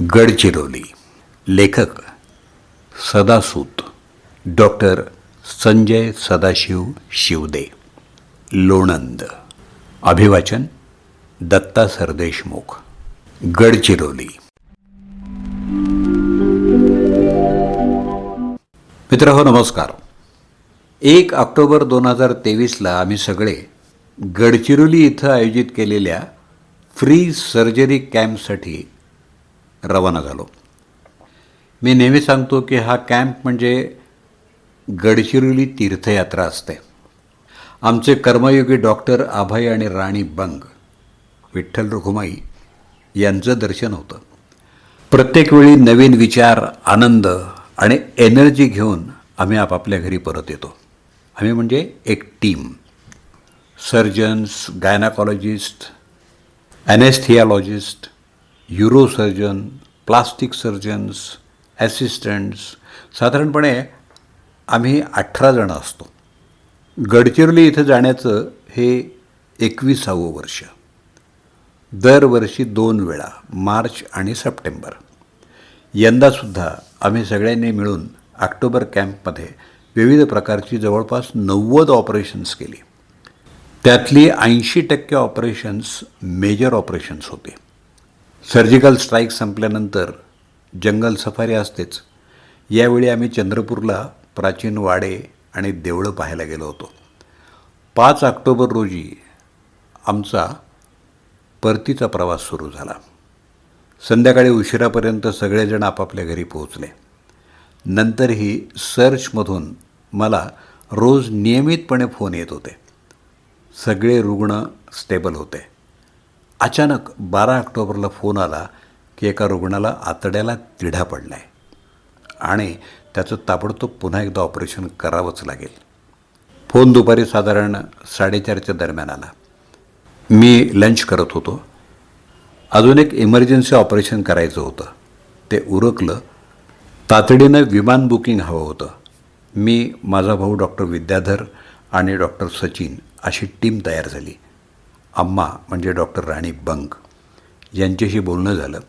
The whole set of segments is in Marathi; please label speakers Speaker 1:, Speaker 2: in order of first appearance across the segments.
Speaker 1: गडचिरोली. लेखक सदासूत. डॉक्टर संजय सदाशिव शिवदे. लोणंद. अभिवाचन दत्ता सरदेशमुख. गडचिरोली. मित्र हो नमस्कार. एक ऑक्टोबर दोन हजार तेवीसला आम्ही सगळे गडचिरोली इथं आयोजित केलेल्या फ्री सर्जरी कॅम्पसाठी रवाना झालो. मी नेहमी सांगतो की हा कॅम्प म्हणजे गडचिरोली तीर्थयात्रा असते. आमचे कर्मयोगी डॉक्टर आभाई आणि राणी बंग विठ्ठल रुखुमाई यांचं दर्शन होतं. प्रत्येक वेळी नवीन विचार आनंद आणि एनर्जी घेऊन आम्ही आपापल्या घरी परत येतो. आम्ही म्हणजे एक team. Surgeons gynaecologist uro urosurgeon plastic surgeons assistants साधारणपणे आम्ही अठरा जणं असतो. गडचिरोली इथं जाण्याचं हे एकविसावं वर्ष. दरवर्षी दोन वेळा मार्च आणि सप्टेंबर. यंदासुद्धा आम्ही सगळ्यांनी मिळून ऑक्टोबर कॅम्पमध्ये विविध प्रकारची जवळपास नव्वद ऑपरेशन्स केली. त्यातली ऐंशी टक्के ऑपरेशन्स मेजर ऑपरेशन्स होते. सर्जिकल स्ट्राईक संपल्यानंतर जंगल सफारी असतेच. यावेळी आम्ही चंद्रपूरला प्राचीन वाडे आणि देवळं पाहायला गेलो होतो. पाच ऑक्टोबर रोजी आमचा परतीचा प्रवास सुरू झाला. संध्याकाळी उशिरापर्यंत सगळेजण आपापल्या घरी पोहोचले. नंतरही सर्चमधून मला रोज नियमितपणे फोन येत होते. सगळे रुग्ण स्टेबल होते. अचानक बारा ऑक्टोबरला फोन आला की एका रुग्णाला आतड्याला तिढा पडला आहे आणि त्याचं ताबडतोब पुन्हा एकदा ऑपरेशन करावंच लागेल. फोन दुपारी साधारण साडेचारच्या दरम्यान आला. मी लंच करत होतो. अजून एक इमर्जन्सी ऑपरेशन करायचं होतं. ते उरकलं. तातडीनं विमान बुकिंग हवं होतं. मी माझा भाऊ डॉक्टर विद्याधर आणि डॉक्टर सचिन अशी टीम तयार झाली. अम्मा म्हणजे डॉक्टर राणी बंग यांच्याशी बोलणं झालं.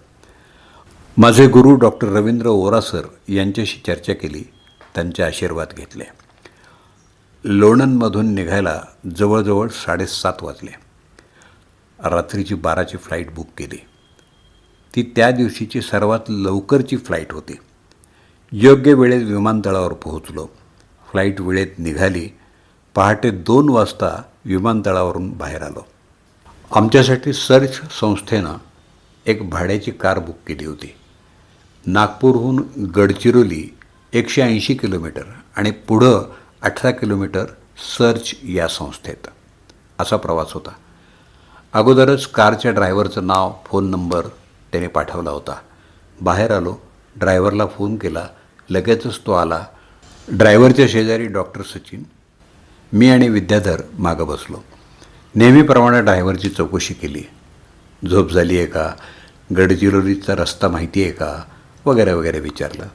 Speaker 1: माझे गुरु डॉक्टर रवींद्र ओरासर यांच्याशी चर्चा केली त्यांचे आशीर्वाद घेतले. लोणंदमधून निघायला जवळजवळ साडेसात वाजले. रात्रीची बाराची फ्लाईट बुक केली. ती त्या दिवशीची सर्वात लवकरची फ्लाईट होती. योग्य वेळेत विमानतळावर पोहोचलो. फ्लाईट वेळेत निघाली. पहाटे दोन वाजता विमानतळावरून बाहेर आलो. आमच्यासाठी सर्च संस्थेनं एक भाड्याची कार बुक केली होती. नागपूरहून गडचिरोली एकशे ऐंशी किलोमीटर आणि पुढं अठरा किलोमीटर सर्च या संस्थेत असा प्रवास होता. अगोदरच कारच्या ड्रायव्हरचं नाव फोन नंबर त्याने पाठवला होता. बाहेर आलो ड्रायव्हरला फोन केला लगेचच तो आला. ड्रायव्हरच्या शेजारी डॉक्टर सचिन मी आणि विद्याधर मागं बसलो. नेहमीप्रमाणे ड्रायव्हरची चौकशी केली. झोप झाली आहे का? गडचिरोलीचा रस्ता माहिती आहे का? वगैरे वगैरे विचारलं.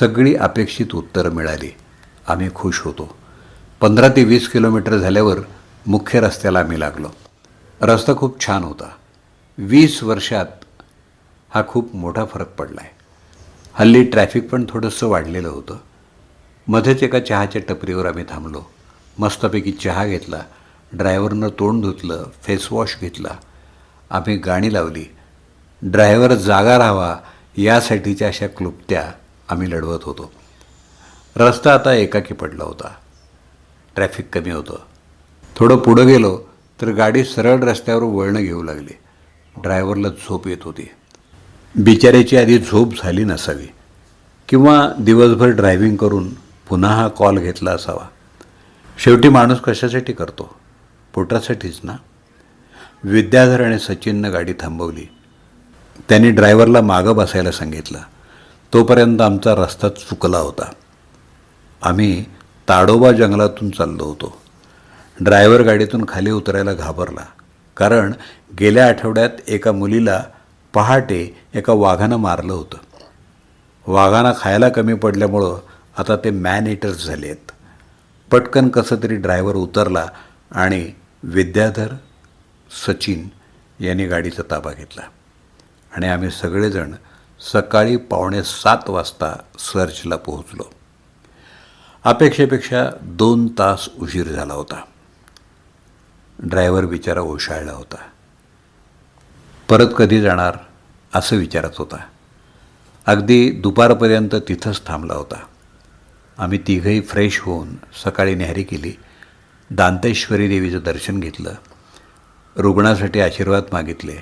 Speaker 1: सगळी अपेक्षित उत्तरं मिळाली. आम्ही खुश होतो. पंधरा ते वीस किलोमीटर झाल्यावर मुख्य रस्त्याला आम्ही लागलो. रस्ता खूप छान होता. वीस वर्षात हा खूप मोठा फरक पडला आहे हल्ली ट्रॅफिक पण थोडंसं वाढलेलं होतं. मध्येच एका चहाच्या टपरीवर आम्ही थांबलो. मस्तपैकी चहा घेतला. ड्रायव्हरनं तोंड धुतलं फेसवॉश घेतला. आम्ही गाणी लावली. ड्रायव्हर जागा राहावा यासाठीच्या अशा क्लुप्त्या आम्ही लढवत होतो. रस्ता आता एकाकी पडला होता. ट्रॅफिक कमी होतं. थोडं पुढं गेलो तर गाडी सरळ रस्त्यावर वळणं घेऊ लागली. ड्रायव्हरला झोप येत होती. बिचाऱ्याची आधी झोप झाली नसावी. किंवा दिवसभर ड्रायव्हिंग करून पुन्हा हा कॉल घेतला असावा. शेवटी माणूस कशासाठी करतो? पोटासाठीच ना? विद्याधर आणि सचिननं गाडी थांबवली. त्यांनी ड्रायव्हरला मागं बसायला सांगितलं. तोपर्यंत आमचा रस्ता चुकला होता. आम्ही ताडोबा जंगलातून चाललो होतो. ड्रायव्हर गाडीतून खाली उतरायला घाबरला. कारण गेल्या आठवड्यात एका मुलीला पहाटे एका वाघानं मारलं होतं. वाघांना खायला कमी पडल्यामुळं आता ते मॅन इटर्स झाले आहेत पटकन कसं तरी ड्रायव्हर उतरला आणि विद्याधर सचिन यांनी गाडीचा ताबा घेतला. आणि आम्ही सगळेजण सकाळी पावणे सात वाजता सर्चला पोहोचलो. अपेक्षेपेक्षा दोन तास उशीर झाला होता. ड्रायव्हर बिचारा ओशाळला होता. परत कधी जाणार असं विचारत होता. अगदी दुपारपर्यंत तिथंच थांबला होता. आम्ही तिघही फ्रेश होऊन सकाळी न्याहारी केली. दांतेश्वरी देवीचं दर्शन घेतलं. रुग्णासाठी आशीर्वाद मागितले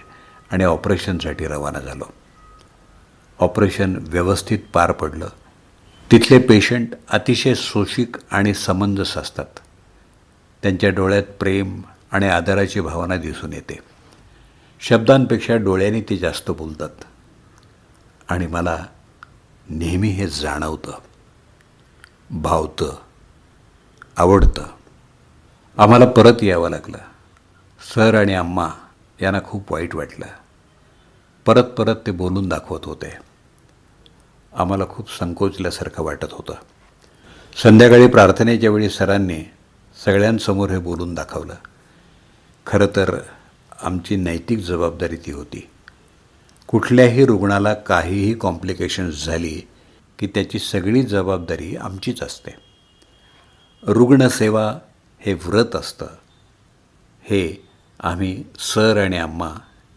Speaker 1: आणि ऑपरेशनसाठी रवाना झालो. ऑपरेशन व्यवस्थित पार पडलं. तिथले पेशंट अतिशय सोशिक आणि समंजस असतात. त्यांच्या डोळ्यात प्रेम आणि आदराची भावना दिसून येते. शब्दांपेक्षा डोळ्यांनी ते जास्त बोलतात. आणि मला नेहमी हे जाणवतं. भावतं. आवडतं. आम्हाला परत यावं लागलं. सर आणि अम्मा यांना खूप वाईट वाटलं. परत परत ते बोलून दाखवत होते. आम्हाला खूप संकोचल्यासारखं वाटत होतं. संध्याकाळी प्रार्थनेच्या वेळी सरांनी सगळ्यांसमोर हे बोलून दाखवलं. खरं तर आमची नैतिक जबाबदारी ती होती. कुठल्याही रुग्णाला काहीही कॉम्प्लिकेशन्स झाली की त्याची सगळी जबाबदारी आमचीच असते. रुग्णसेवा हे व्रत असतं. हे आम्ही सर आणि अम्मा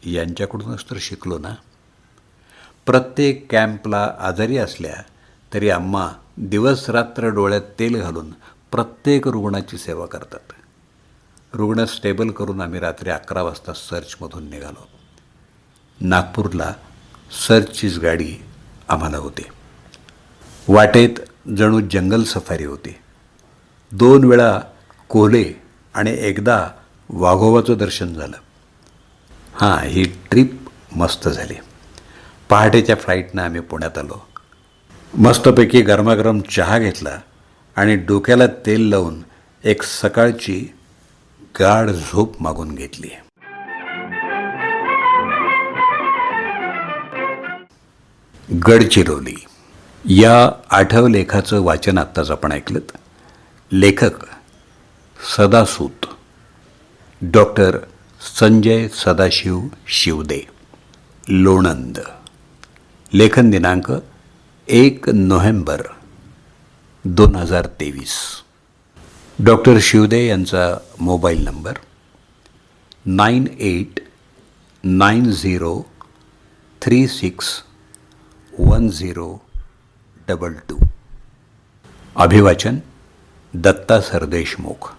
Speaker 1: यांच्याकडूनच तर शिकलो ना. प्रत्येक कॅम्पला आजारी असल्या तरी अम्मा दिवस रात्र डोळ्यात तेल घालून प्रत्येक रुग्णाची सेवा करतात. रुग्ण स्टेबल करून आम्ही रात्री अकरा वाजता सर्चमधून निघालो. नागपूरला सर्चचीच गाडी आम्हाला होती. वाटेत जणू जंगल सफारी होती. दोन वेळा कोले आणि एकदा वाघोबाचं दर्शन झालं. हां ही ट्रिप मस्त झाली. पहाटेच्या फ्लाईटनं आम्ही पुण्यात आलो. मस्तपैकी गरमागरम चहा घेतला आणि डोक्याला तेल लावून एक सकाळची गाढ झोप मागून घेतली. गडचिरोली. या आठव लेखाचं वाचन आत्ताच आपण ऐकलं लेखक सदासूत. डॉक्टर संजय सदाशिव शिवदे. लोणंद. लेखन दिनांक एक नोव्हेंबर दोन हजार तेवीस. डॉक्टर शिवदे यांचा mobile number nine eight nine zero three six one zero double two. अभिवाचन Datta Sardeshmukh.